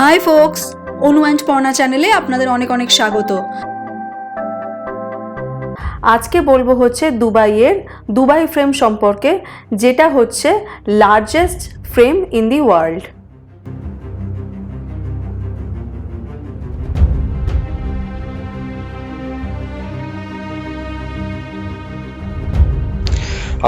Hi folks Anu and Parna চ্যানেলে আপনাদের অনেক অনেক স্বাগত। আজকে বলব হচ্ছে দুবাইয়ের, দুবাই ফ্রেম সম্পর্কে, যেটা হচ্ছে largest frame in the world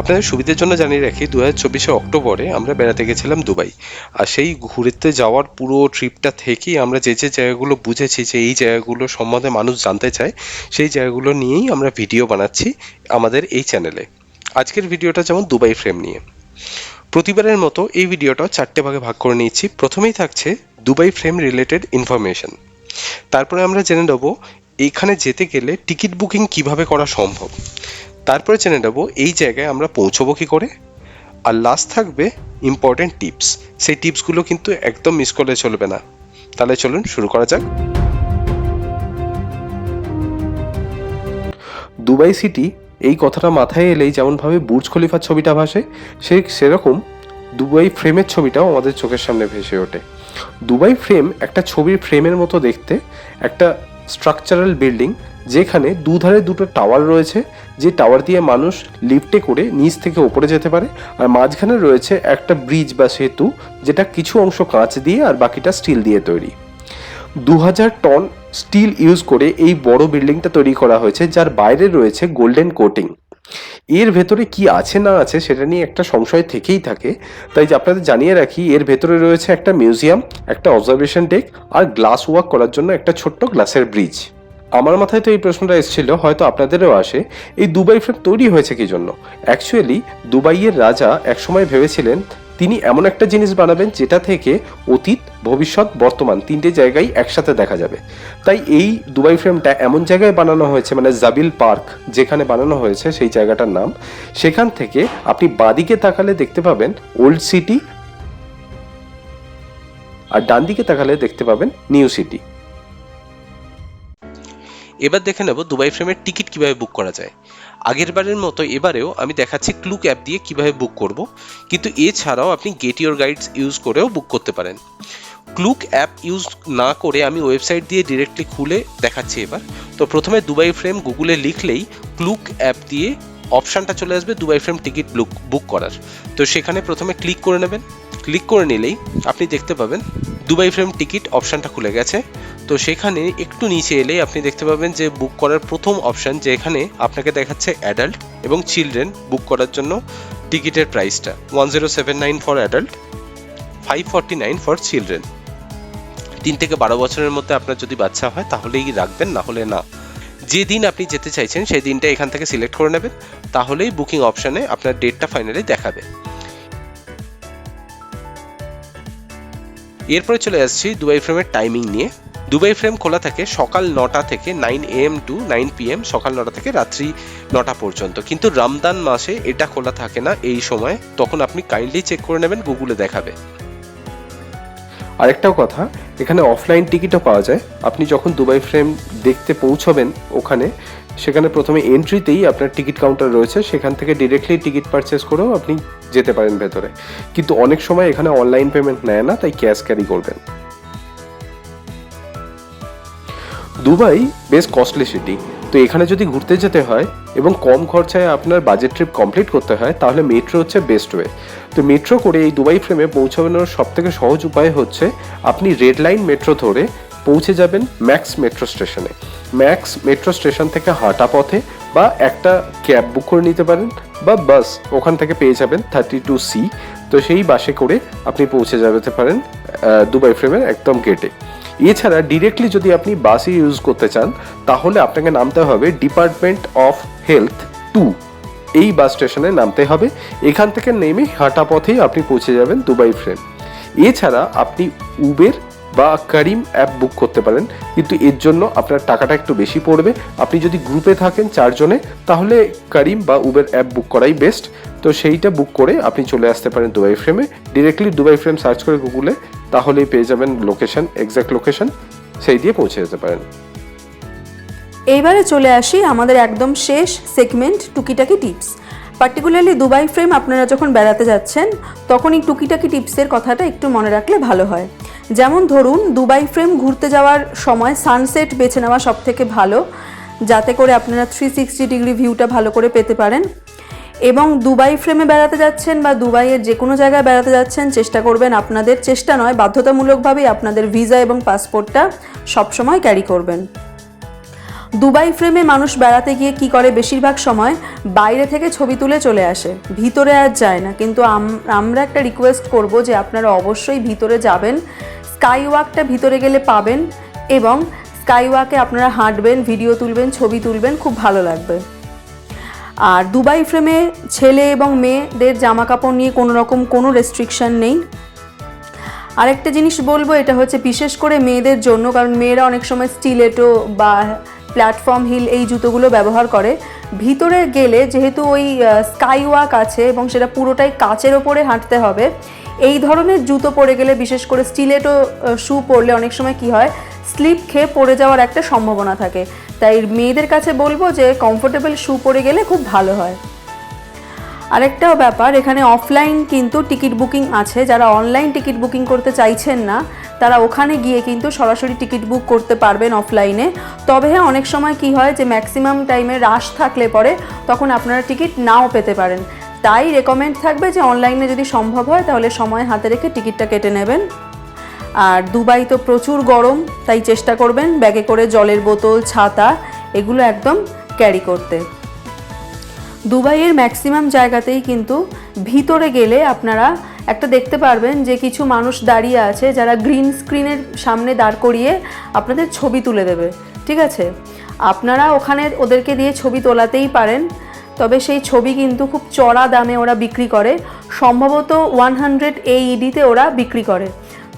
আপনাদের সুবিধার জন্য জানিয়ে রাখি দু হাজার চব্বিশে অক্টোবরে আমরা বেড়াতে গেছিলাম দুবাই। আর সেই ঘুরতে যাওয়ার পুরো ট্রিপটা থেকেই আমরা যে যে জায়গাগুলো বুঝেছি যে এই জায়গাগুলো সম্বন্ধে মানুষ জানতে চায়, সেই জায়গাগুলো নিয়েই আমরা ভিডিও বানাচ্ছি আমাদের এই চ্যানেলে। আজকের ভিডিওটা যেমন দুবাই ফ্রেম নিয়ে। প্রতিবারের মতো এই ভিডিওটা চারটে ভাগে ভাগ করে নিচ্ছি প্রথমেই থাকছে দুবাই ফ্রেম রিলেটেড ইনফরমেশন। তারপরে আমরা জেনে নেব, এখানে যেতে গেলে টিকিট বুকিং কীভাবে করা সম্ভব? তারপরে জেনে নেব এই জায়গায় আমরা পৌঁছবো কী করে। আর লাস্ট থাকবে ইম্পর্টেন্ট টিপস সেই টিপসগুলো কিন্তু একদম মিস করলে চলবে না। তাহলে চলুন শুরু করা যাক। দুবাই সিটি এই কথাটা মাথায় এলেই যেমনভাবে বুর্জ খলিফার ছবিটা ভাসে সে সেরকম দুবাই ফ্রেমের ছবিটাও আমাদের চোখের সামনে ভেসে ওঠে। দুবাই ফ্রেম একটা ছবির ফ্রেমের মতো দেখতে, একটা স্ট্রাকচারাল বিল্ডিং যেখানে দুধারে দুটো টাওয়ার রয়েছে, যে টাওয়ার দিয়ে মানুষ লিফটে করে নিচ থেকে ওপরে যেতে পারে, আর মাঝখানে রয়েছে একটা ব্রিজ বা সেতু, যেটা কিছু অংশ কাঁচ দিয়ে আর বাকিটা স্টিল দিয়ে তৈরি। দু হাজার টন স্টিল ইউজ করে এই বড় বিল্ডিংটা তৈরি করা হয়েছে, যার বাইরে রয়েছে গোল্ডেন কোটিং এর ভেতরে কি আছে না আছে সেটা নিয়ে একটা সংশয় থেকেই থাকে। তাই আপনাদের জানিয়ে রাখি, এর ভেতরে রয়েছে একটা মিউজিয়াম, একটা অবজারভেশন ডেক আর গ্লাস ওয়াক করার জন্য একটা ছোট্ট গ্লাসের ব্রিজ আমার মাথায় তো এই প্রশ্নটা এসেছিল, হয়তো আপনাদেরও আসে। এই দুবাই ফ্রেম তৈরি হয়েছে কি জন্য? অ্যাকচুয়ালি দুবাইয়ের রাজা একসময় ভেবেছিলেন তিনি এমন একটা জিনিস বানাবেন যেটা থেকে অতীত, ভবিষ্যৎ, বর্তমান তিনটে জায়গায় একসাথে দেখা যাবে। তাই এই দুবাই ফ্রেমটা এমন জায়গায় বানানো হয়েছে মানে জাবিল পার্ক যেখানে বানানো হয়েছে সেই জায়গাটার নাম, সেখান থেকে আপনি বাঁদিকে তাকালে দেখতে পাবেন ওল্ড সিটি আর ডান দিকে তাকালে দেখতে পাবেন নিউ সিটি। এবার দেখে নেব দুবাই ফ্রেমের টিকিট কীভাবে বুক করা যায়। আগের বারের মতো এবারেও আমি দেখাচ্ছি ক্লুক অ্যাপ দিয়ে কীভাবে বুক করব, কিন্তু এছাড়াও আপনি গেট ইউর গাইডস ইউজ করেও বুক করতে পারেন। ক্লুক অ্যাপ ইউজ না করে আমি ওয়েবসাইট দিয়ে ডিরেক্টলি খুলে দেখাচ্ছি এবার। তো প্রথমে দুবাই ফ্রেম গুগলে লিখলেই ক্লুক অ্যাপ দিয়ে অপশানটা চলে আসবে Dubai frame ticket book book করার। তো সেখানে প্রথমে ক্লিক করে নেবেন। ক্লিক করে নিলেই আপনি দেখতে পাবেন দুবাই ফ্রেম টিকিট অপশানটা খুলে গেছে। তো সেখানে একটু নিচে এলেই আপনি দেখতে পাবেন যে বুক করার প্রথম অপশান যেখানে আপনাকে দেখাচ্ছে অ্যাডাল্ট এবং চিলড্রেন বুক করার জন্য টিকিটের প্রাইসটা। One zero seven nine for adult, five forty nine for children. তিন থেকে বারো বছরের মধ্যে আপনার যদি বাচ্চা হয় তাহলেই রাখবেন, না হলে না। যে দিন আপনি যেতে চাইছেন সেই দিনটা এখান থেকে সিলেক্ট করে নেবেন, তাহলেই বুকিং অপশানে আপনার ডেটটা ফাইনালি দেখাবে। এরপরে চলে আসছি দুবাই ফ্রেমের টাইমিং নিয়ে। দুবাই ফ্রেম খোলা থাকে সকাল নটা থেকে nine AM two nine PM সকাল নটা থেকে রাত্রি নটা পর্যন্ত। কিন্তু রমদান মাসে এটা খোলা থাকে না এই সময়। তখন আপনি কাইন্ডলি চেক করে নেবেন গুগলে দেখাবে। আরেকটাও কথা, এখানে অফলাইন টিকিটও পাওয়া যায়। আপনি যখন দুবাই ফ্রেম দেখতে পৌঁছবেন ওখানে সেখানে প্রথমে এন্ট্রিতেই আপনার টিকিট কাউন্টার রয়েছে, সেখান থেকে ডিরেক্টলি টিকিট পারচেস করেও আপনি যেতে পারেন ভেতরে। কিন্তু অনেক সময় এখানে অনলাইন পেমেন্ট নেয় না, তাই ক্যাশ ক্যারি করবেন। দুবাই বেশ কস্টলি সিটি তো এখানে যদি ঘুরতে যেতে হয় এবং কম খরচায় আপনার বাজেট ট্রিপ কমপ্লিট করতে হয়, তাহলে মেট্রো হচ্ছে বেস্ট ওয়ে তো মেট্রো করে এই দুবাই ফ্রেমে পৌঁছানোর সব থেকে সহজ উপায় হচ্ছে, আপনি রেড লাইন মেট্রো ধরে পৌঁছে যাবেন ম্যাক্স মেট্রো স্টেশনে ম্যাক্স মেট্রো স্টেশন থেকে হাঁটা পথে বা একটা ক্যাব বুক করে নিতে পারেন বা বাস ওখান থেকে পেয়ে যাবেন থার্টি টু সি। তো সেই বাসে করে আপনি পৌঁছে যেতে পারেন দুবাই ফ্রেমের একদম গেটে এছাড়া ডিরেক্টলি যদি আপনি বাসই ইউজ করতে চান, তাহলে আপনাকে নামতে হবে ডিপার্টমেন্ট অফ হেলথ টু এই বাস স্টেশনে নামতে হবে। এখান থেকে নেমে হাঁটা পথেই আপনি পৌঁছে যাবেন দুবাই ফ্রেম। এছাড়া আপনি উবের বা করিম অ্যাপ বুক করতে পারেন। কিন্তু এর জন্য আপনার টাকাটা একটু বেশি পড়বে। আপনি যদি গ্রুপে থাকেন চারজনে, তাহলে করিম বা উবের অ্যাপ বুক করাই বেস্ট তো সেইটা বুক করে আপনি চলে আসতে পারেন দুবাই ফ্রেমে ডিরেক্টলি দুবাই ফ্রেম সার্চ করে গুগলে তাহলেই পেয়ে যাবেন লোকেশন এক্স্যাক্ট লোকেশন সেই দিয়ে পৌঁছে যেতে পারেন। এইবারে চলে আসি আমাদের একদম শেষ সেগমেন্ট টুকিটাকি টিপস পার্টিকুলারলি দুবাই ফ্রেম আপনারা যখন বেড়াতে যাচ্ছেন তখন এই টুকিটাকি টিপসের কথাটা একটু মনে রাখলে ভালো হয়। যেমন ধরুন দুবাই ফ্রেম ঘুরতে যাওয়ার সময় সানসেট বেছে নেওয়া সব থেকে ভালো, যাতে করে আপনারা থ্রি সিক্সটি ডিগ্রি ভিউটা ভালো করে পেতে পারেন। এবং দুবাই ফ্রেমে বেড়াতে যাচ্ছেন বা দুবাইয়ের যে কোনো জায়গায় বেড়াতে যাচ্ছেন, চেষ্টা করবেন আপনাদের, চেষ্টা নয়, বাধ্যতামূলকভাবেই আপনাদের ভিসা এবং পাসপোর্টটা সবসময় ক্যারি করবেন। দুবাই ফ্রেমে মানুষ বেড়াতে গিয়ে কি করে বেশিরভাগ সময় বাইরে থেকে ছবি তুলে চলে আসে। ভিতরে আর যায় না। কিন্তু আম- আমরা একটা রিকোয়েস্ট করব যে আপনারা অবশ্যই ভিতরে যাবেন স্কাই ওয়াকটা ভিতরে গেলে পাবেন এবং স্কাই ওয়াকে আপনারা হাঁটবেন ভিডিও তুলবেন, ছবি তুলবেন, খুব ভালো লাগবে। আর দুবাই ফ্রেমে ছেলে এবং মেয়েদের জামা কাপড় নিয়ে কোনো রকম কোনো রেস্ট্রিকশন নেই। আরেকটা জিনিস বলব, এটা হচ্ছে বিশেষ করে মেয়েদের জন্য, কারণ মেয়েরা অনেক সময় স্টিলেটো বা প্ল্যাটফর্ম হিল এই জুতোগুলো ব্যবহার করে। ভিতরে গেলে যেহেতু ওই স্কাই ওয়াক আছে এবং সেটা পুরোটাই কাচের ওপরে হাঁটতে হবে, এই ধরনের জুতো পরে গেলে বিশেষ করে স্টিলেটো শু পরলে অনেক সময় কি হয় স্লিপ খেয়ে পড়ে যাওয়ার একটা সম্ভাবনা থাকে। তাই মেয়েদের কাছে বলব যে কমফোর্টেবল শু পরে গেলে খুব ভালো হয়। আরেকটাও ব্যাপার, এখানে অফলাইন কিন্তু টিকিট বুকিং আছে। যারা অনলাইন টিকিট বুকিং করতে চাইছেন না তারা ওখানে গিয়ে কিন্তু সরাসরি টিকিট বুক করতে পারবেন অফলাইনে। তবে হ্যাঁ অনেক সময় কি হয় যে ম্যাক্সিমাম টাইমে রাশ থাকলে পরে তখন আপনারা টিকিট নাও পেতে পারেন। তাই রেকমেন্ড থাকবে যে অনলাইনে যদি সম্ভব হয়, তাহলে সময় হাতে রেখে টিকিটটা কেটে নেবেন। আর দুবাই তো প্রচুর গরম, তাই চেষ্টা করবেন ব্যাগে করে জলের বোতল, ছাতা এগুলো একদম ক্যারি করতে। দুবাইয়ের ম্যাক্সিমাম জায়গাতেই কিন্তু ভিতরে গেলে আপনারা একটা দেখতে পারবেন যে কিছু মানুষ দাঁড়িয়ে আছে যারা গ্রিন স্ক্রিনের সামনে দাঁড় করিয়ে আপনাদের ছবি তুলে দেবে, ঠিক আছে? আপনারা ওখানে ওদেরকে দিয়ে ছবি তোলাতেই পারেন, তবে সেই ছবি কিন্তু খুব চড়া দামে ওরা বিক্রি করে। সম্ভবত ওয়ান হান্ড্রেড এইডিতে ওরা বিক্রি করে।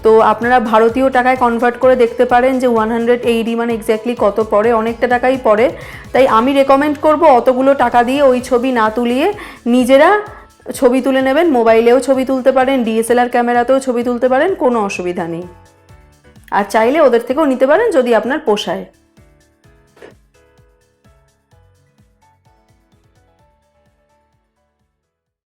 তো আপনারা ভারতীয় টাকায় কনভার্ট করে দেখতে পারেন যে ওয়ান হান্ড্রেড এইডি মানে এক্স্যাক্টলি কত পড়ে, অনেকটা টাকাই পড়ে। তাই আমি রেকমেন্ড করব অতগুলো টাকা দিয়ে ওই ছবি না তুলিয়ে নিজেরা ছবি তুলে নেবেন, মোবাইলেও ছবি তুলতে পারেন, ডিএসএলআর ক্যামেরাতেও ছবি তুলতে পারেন, কোনো অসুবিধা নেই। আর চাইলে ওদের থেকেও নিতে পারেন যদি আপনার পোষায়।